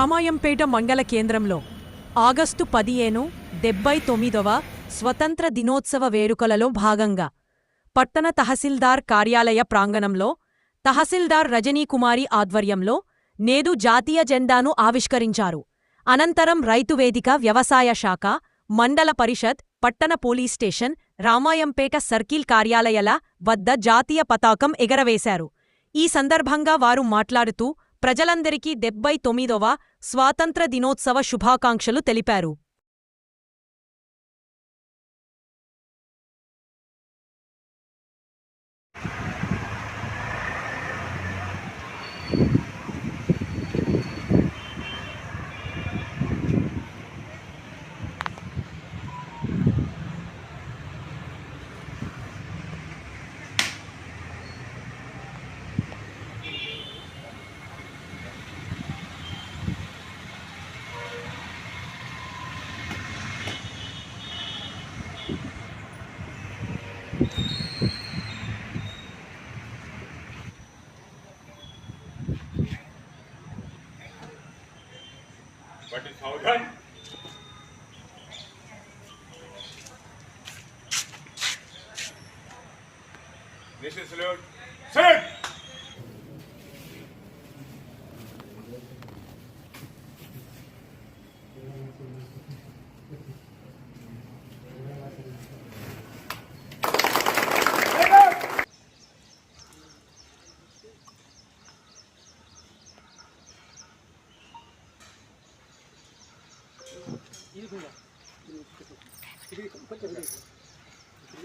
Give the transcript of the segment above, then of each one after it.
రామాయంపేట మండల కేంద్రంలో ఆగస్టు పదిహేను డెబ్బై తొమ్మిదవ స్వతంత్ర దినోత్సవ వేడుకలలో భాగంగా పట్టణ తహసీల్దార్ కార్యాలయ ప్రాంగణంలో తహసీల్దార్ రజనీకుమారి ఆధ్వర్యంలో నేదు జాతీయ జెండాను ఆవిష్కరించారు. అనంతరం రైతు వేదిక వ్యవసాయ శాఖ మండల పరిషత్ పట్టణ పోలీస్ స్టేషన్ రామాయంపేట సర్కిల్ కార్యాలయాల వద్ద జాతీయ పతాకం ఎగరవేశారు. ఈ సందర్భంగా వారు మాట్లాడుతూ ప్రజలందరికీ డెబ్బై తొమ్మిదవ స్వాతంత్ర దినోత్సవ శుభాకాంక్షలు తెలిపారు. సెల్యూట్ సెల్యూట్ ఇది కొంచెం ఇది కొంచెం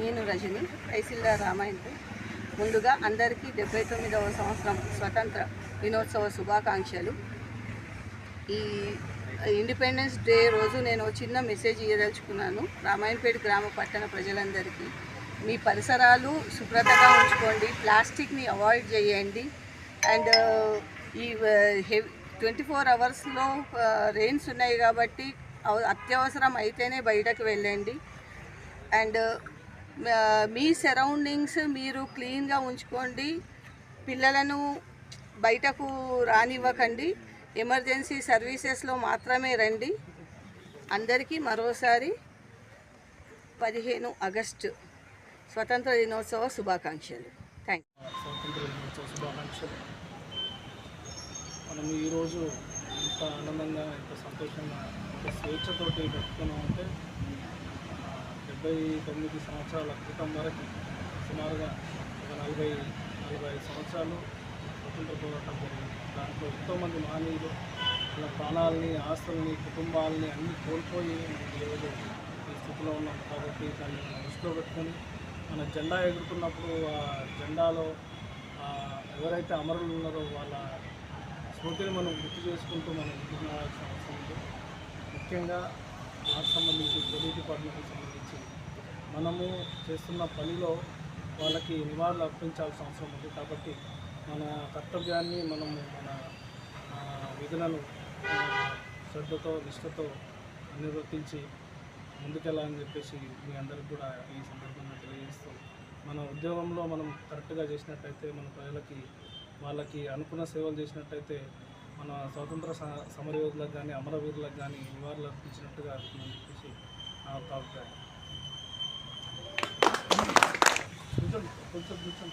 నేను రజని తహసీల్దార్ రామాయణపై ముందుగా అందరికీ డెబ్బై తొమ్మిదవ సంవత్సరం స్వతంత్ర దినోత్సవ శుభాకాంక్షలు. ఈ ఇండిపెండెన్స్ డే రోజు నేను చిన్న మెసేజ్ ఇవ్వదలుచుకున్నాను రామాయణపేట గ్రామ పట్టణ ప్రజలందరికీ. మీ పరిసరాలు శుభ్రతగా ఉంచుకోండి ప్లాస్టిక్ని అవాయిడ్ చేయండి. అండ్ ఈ హెవీ ట్వంటీ ఫోర్ అవర్స్లో రెయిన్స్ ఉన్నాయి కాబట్టి అత్యవసరం అయితేనే బయటకు వెళ్ళండి. అండ్ మీ సరౌండింగ్స్ మీరు క్లీన్గా ఉంచుకోండి. పిల్లలను బయటకు రానివ్వకండి. ఎమర్జెన్సీ సర్వీసెస్లో మాత్రమే రండి. అందరికీ మరోసారి పదిహేను ఆగస్టు స్వతంత్ర దినోత్సవ శుభాకాంక్షలు. థ్యాంక్ స్వతంత్ర దినోత్సవ శుభాకాంక్షలు. మనం ఈరోజు ఇంత ఆనందంగా ఇంత సంతోషంగా స్వేచ్ఛతోటి గడుపుతున్నామంటే అంటే డెబ్బై తొమ్మిది సంవత్సరాల క్రితం వరకు సుమారుగా ఒక నలభై నలభై ఐదు సంవత్సరాలు స్వతంత్ర పోరాటం జరిగింది. దాంట్లో ఎంతోమంది మహనీయులు వాళ్ళ ప్రాణాలని ఆస్తుల్ని కుటుంబాలని అన్నీ కోల్పోయి మనకి ఈరోజు ఈ స్థితిలో ఉన్నాం. కాబట్టి దాన్ని దృష్టిలో పెట్టుకొని మన జెండా ఎగురుతున్నప్పుడు ఆ జెండాలో ఎవరైతే అమరులు ఉన్నారో వాళ్ళ స్మృతిని మనం గుర్తు చేసుకుంటూ మనం ముందుకు అవసరం ఉంది. ముఖ్యంగా నాకు సంబంధించి పోలీస్ డిపార్ట్మెంట్కి సంబంధించి మనము చేస్తున్న పనిలో వాళ్ళకి నివాళులు అర్పించాల్సిన అవసరం ఉంది. కాబట్టి మన కర్తవ్యాన్ని మనము మన విధులను శ్రద్ధతో నిష్ఠతో నిర్వర్తించి ముందుకెళ్ళాలని చెప్పేసి మీ అందరికి కూడా ఈ సందర్భంగా తెలియజేస్తూ మన ఉద్యోగంలో మనం కరెక్ట్గా చేసినట్టయితే మన ప్రజలకి వాళ్ళకి అనుకున్న సేవలు చేసినట్టయితే మన స్వాతంత్ర సమరయోధులకు కానీ అమరవీరులకు కానీ నివాళులు అర్పించినట్టుగా అవుతుందని చెప్పేసి నా యొక్క అభిప్రాయం. కొంచెం కొంచెం కొంచెం